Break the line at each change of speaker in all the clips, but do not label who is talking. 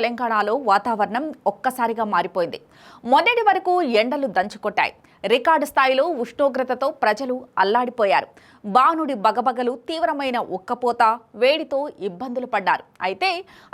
తెలంగాణలో వాతావరణం ఒక్కసారిగా మారిపోయింది. మొన్నటి వరకు ఎండలు దంచుకొట్టాయి. రికార్డు స్థాయిలో ఉష్ణోగ్రతతో ప్రజలు అల్లాడిపోయారు. బాణుడి బగబగలు తీవ్రమైన ఉక్కపోత వేడితో ఇబ్బందులు పడ్డారు. అయితే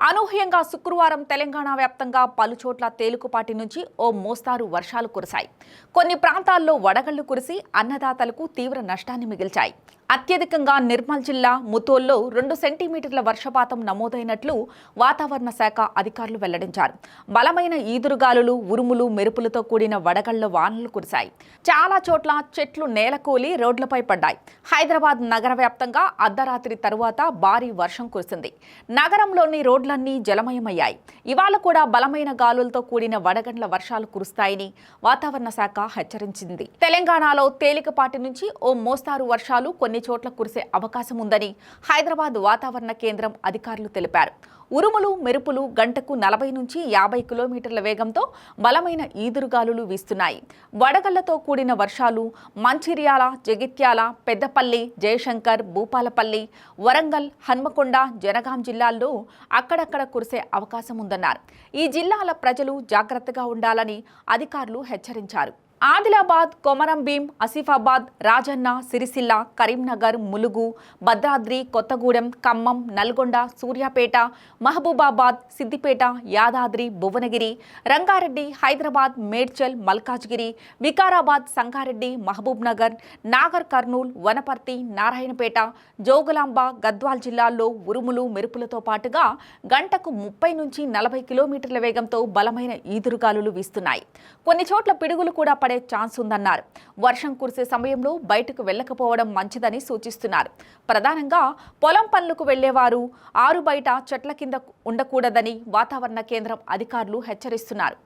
అనూహ్యంగా శుక్రవారం తెలంగాణ వ్యాప్తంగా పలుచోట్ల తేలికపాటి నుంచి ఓ మోస్తారు వర్షాలు కురిశాయి. కొన్ని ప్రాంతాల్లో వడగళ్ళు కురిసి అన్నదాతలకు తీవ్ర నష్టాన్ని మిగిల్చాయి. అత్యధికంగా నిర్మల్ జిల్లా ముతోల్లో రెండు సెంటీమీటర్ల వర్షపాతం నమోదైనట్లు వాతావరణ శాఖ అధికారులు వెల్లడించారు. బలమైన ఈదురుగాలులు ఉరుములు మెరుపులతో కూడిన వడగళ్ళ వానలు కురిశాయి. చాలా చోట్ల చెట్లు నేలకూలి రోడ్లపై పడ్డాయి. హైదరాబాద్ నగర వ్యాప్తంగా అర్ధరాత్రి తరువాత భారీ వర్షం కురిసింది. నగరంలోని రోడ్లన్నీ జలమయమయ్యాయి. ఇవాళ కూడా బలమైన గాలులతో కూడిన వడగండ్ల వర్షాలు కురుస్తాయని వాతావరణ శాఖ హెచ్చరించింది. తెలంగాణలో తేలికపాటి నుంచి ఓ మోస్తారు వర్షాలు కొన్ని చోట్ల కురిసే అవకాశం ఉందని హైదరాబాద్ వాతావరణ కేంద్రం అధికారులు తెలిపారు. ఉరుములు మెరుపులు గంటకు నలభై నుంచి యాభై కిలోమీటర్ల వేగంతో బలమైన ఈదురుగాలులు వీస్తున్నాయి. వడగళ్ళతో కూడిన వర్షాలు మంచిర్యాల జగిత్యాల పెద్దపల్లి జయశంకర్ భూపాలపల్లి వరంగల్ హన్మకొండ జనగాం జిల్లాల్లో అక్కడక్కడ కురిసే అవకాశం ఉందన్నారు. ఈ జిల్లాల ప్రజలు జాగ్రత్తగా ఉండాలని అధికారులు హెచ్చరించారు. ఆదిలాబాద్ కొమరంభీం ఆసిఫాబాద్ రాజన్న సిరిసిల్ల కరీంనగర్ ములుగు భద్రాద్రి కొత్తగూడెం ఖమ్మం నల్గొండ సూర్యాపేట మహబూబాబాద్ సిద్దిపేట యాదాద్రి భువనగిరి రంగారెడ్డి హైదరాబాద్ మేడ్చల్ మల్కాజ్గిరి వికారాబాద్ సంగారెడ్డి మహబూబ్నగర్ నాగర్ కర్నూల్ వనపర్తి నారాయణపేట జోగులాంబ గద్వాల్ జిల్లాల్లో ఉరుములు మెరుపులతో పాటుగా గంటకు ముప్పై నుంచి నలభై కిలోమీటర్ల వేగంతో బలమైన ఈదురుగాలులు వీస్తున్నాయి. కొన్ని చోట్ల పిడుగులు కూడా పడే ఛాన్స్ ఉందన్నారు. వర్షం కురిసే సమయంలో బయటకు వెళ్ళకపోవడం మంచిదని సూచిస్తున్నారు. ప్రధానంగా పొలం పనులకు వెళ్ళేవారు ఆరు బయట చెట్ల కింద ఉండకూడదని వాతావరణ కేంద్రం అధికారులు హెచ్చరిస్తున్నారు.